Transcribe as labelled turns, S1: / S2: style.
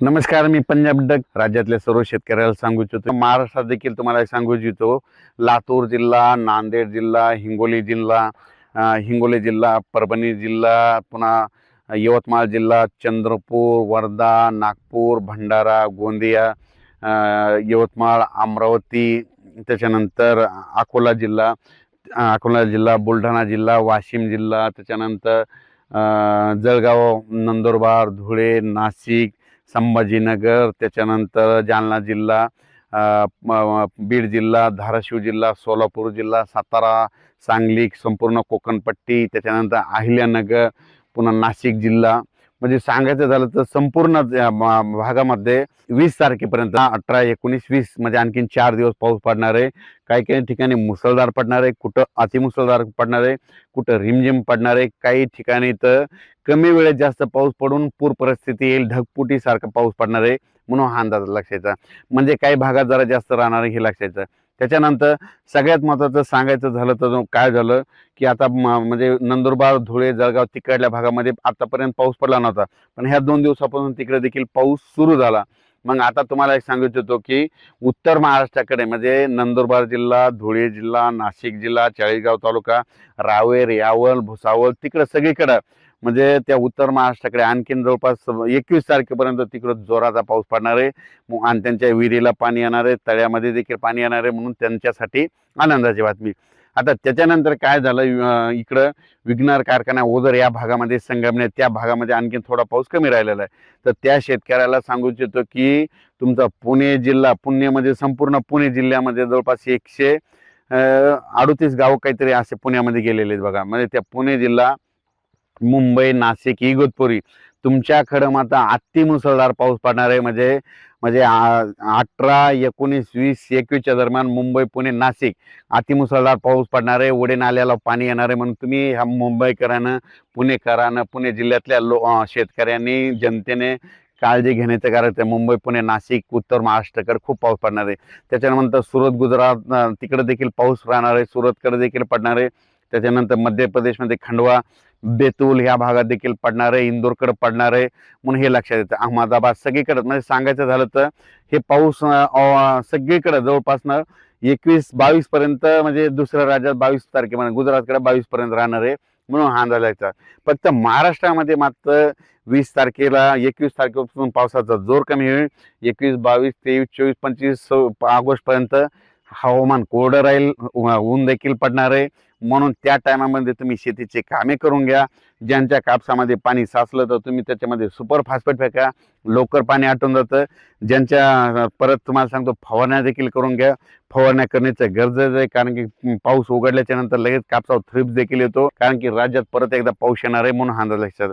S1: नमस्कार मी पंजाब डक राज्यातल्या सर्व शेतकऱ्याला सांगू इच्छितो. महाराष्ट्रात देखील तुम्हाला सांगू इच्छितो. लातूर जिल्हा नांदेड जिल्हा हिंगोली जिल्हा हिंगोली जिल्हा परभणी जिल्हा पुन्हा यवतमाळ जिल्हा चंद्रपूर वर्धा नागपूर भंडारा गोंदिया यवतमाळ अमरावती त्याच्यानंतर अकोला जिल्हा अकोला जिल्हा बुलढाणा जिल्हा वाशिम जिल्हा त्याच्यानंतर जळगाव नंदुरबार धुळे नाशिक संभाजीनगर त्याच्यानंतर जालना जिल्हा बीड जिल्हा धाराशिव जिल्हा सोलापूर जिल्हा सातारा सांगली संपूर्ण कोकणपट्टी त्याच्यानंतर अहिल्यानगर पुन्हा नाशिक जिल्हा. म्हणजे सांगायचं झालं तर संपूर्ण म- भागामध्ये वीस तारखेपर्यंत अठरा एकोणीस वीस म्हणजे आणखीन चार दिवस पाऊस पडणार आहे. काही काही ठिकाणी मुसळधार पडणार आहे कुठं अतिमुसळधार पडणार आहे कुठं रिमझिम पडणार आहे काही ठिकाणी तर कमी वेळेत जास्त पाऊस पडून पूर परिस्थिती येईल ढगपुटीसारखा पाऊस पडणार आहे म्हणून हा अंदाज लक्षायचा. म्हणजे काही भागात जरा जास्त राहणार आहे हे लक्षायचं. त्याच्यानंतर सगळ्यात महत्त्वाचं सांगायचं झालं तर काय झालं की आता म- म्हणजे नंदुरबार धुळे जळगाव तिकडल्या भागामध्ये आतापर्यंत पाऊस पडला नव्हता. पण ह्या दोन दिवसापासून तिकडे देखील पाऊस सुरू झाला. मग आता तुम्हाला एक सांगू इच्छितो की उत्तर महाराष्ट्राकडे म्हणजे नंदुरबार जिल्हा धुळे जिल्हा नाशिक जिल्हा चाळीसगाव तालुका रावेर यावल भुसावळ तिकडं सगळीकडं म्हणजे त्या उत्तर महाराष्ट्राकडे आणखीन जवळपास एकवीस तारखेपर्यंत तिकडं जोराचा पाऊस पडणार आहे. मग आणि त्यांच्या विहिरीला पाणी येणार आहे. तळ्यामध्ये देखील पाणी येणार आहे म्हणून त्यांच्यासाठी आनंदाची बातमी. आता त्याच्यानंतर काय झालं? इकडं विघ्नार कारखाना ओझर या भागामध्ये संगमने त्या भागामध्ये आणखीन थोडा पाऊस कमी राहिलेला आहे. तर त्या शेतकऱ्याला सांगू इच्छितो की तुमचा पुणे जिल्हा पुण्यामध्ये संपूर्ण पुणे जिल्ह्यामध्ये जवळपास एकशे अडतीस गावं काहीतरी असे पुण्यामध्ये गेलेले आहेत बघा. म्हणजे त्या पुणे जिल्हा मुंबई नाशिक इगतपुरी. तुमच्याकडं मात्र अति मुसळधार पाऊस पडणार आहे. म्हणजे म्हणजे अठरा एकोणीस वीस एकवीसच्या दरम्यान मुंबई पुणे नाशिक अतिमुसळधार पाऊस पडणार आहे. ओढे नाल्याला पाणी येणार आहे म्हणून तुम्ही ह्या मुंबईकरानं पुणेकरानं पुणे जिल्ह्यातल्या लो शेतकऱ्यांनी जनतेने काळजी घेण्याचं कारण आहे मुंबई पुणे नाशिक उत्तर महाराष्ट्राकडे खूप पाऊस पडणार आहे. त्याच्यानंतर सुरत गुजरात तिकडे देखील पाऊस राहणार आहे. सुरतकडे देखील पडणार आहे. त्याच्यानंतर मध्य प्रदेशमध्ये खंडवा बेतूल ह्या भागात देखील पडणार आहे इंदोरकडे पडणार आहे म्हणून हे लक्षात येतं. अहमदाबाद सगळीकडे म्हणजे सांगायचं झालं तर हे पाऊस सगळीकडे जवळपासनं एकवीस बावीस पर्यंत म्हणजे दुसऱ्या राज्यात बावीस तारखेपर्यंत म्हणजे गुजरातकडे बावीस पर्यंत राहणार आहे म्हणून हा अंदाज यायचा फक्त महाराष्ट्रामध्ये मात्र वीस तारखेला एकवीस तारखेपासून पावसाचा जोर कमी होईल. एकवीस बावीस तेवीस चोवीस पंचवीस ऑगस्ट पर्यंत हवामान कोरडं राहील ऊन देखील पडणार आहे. म्हणून त्या टायमामध्ये तुम्ही शेतीचे कामे करून घ्या. ज्यांच्या कापसामध्ये पाणी साचलं तर तुम्ही त्याच्यामध्ये सुपर फास्फेट फेका. लवकर पाणी आटून जातं. ज्यांच्या परत तुम्हाला सांगतो फवारण्या देखील करून घ्या. फवारण्या करण्याचं गरजेचं आहे. कारण की पाऊस उघडल्याच्या नंतर लगेच कापसावर थ्रिप्स देखील येतो. कारण की राज्यात परत एकदा पाऊस येणार आहे म्हणून हा अंदाज लक्षात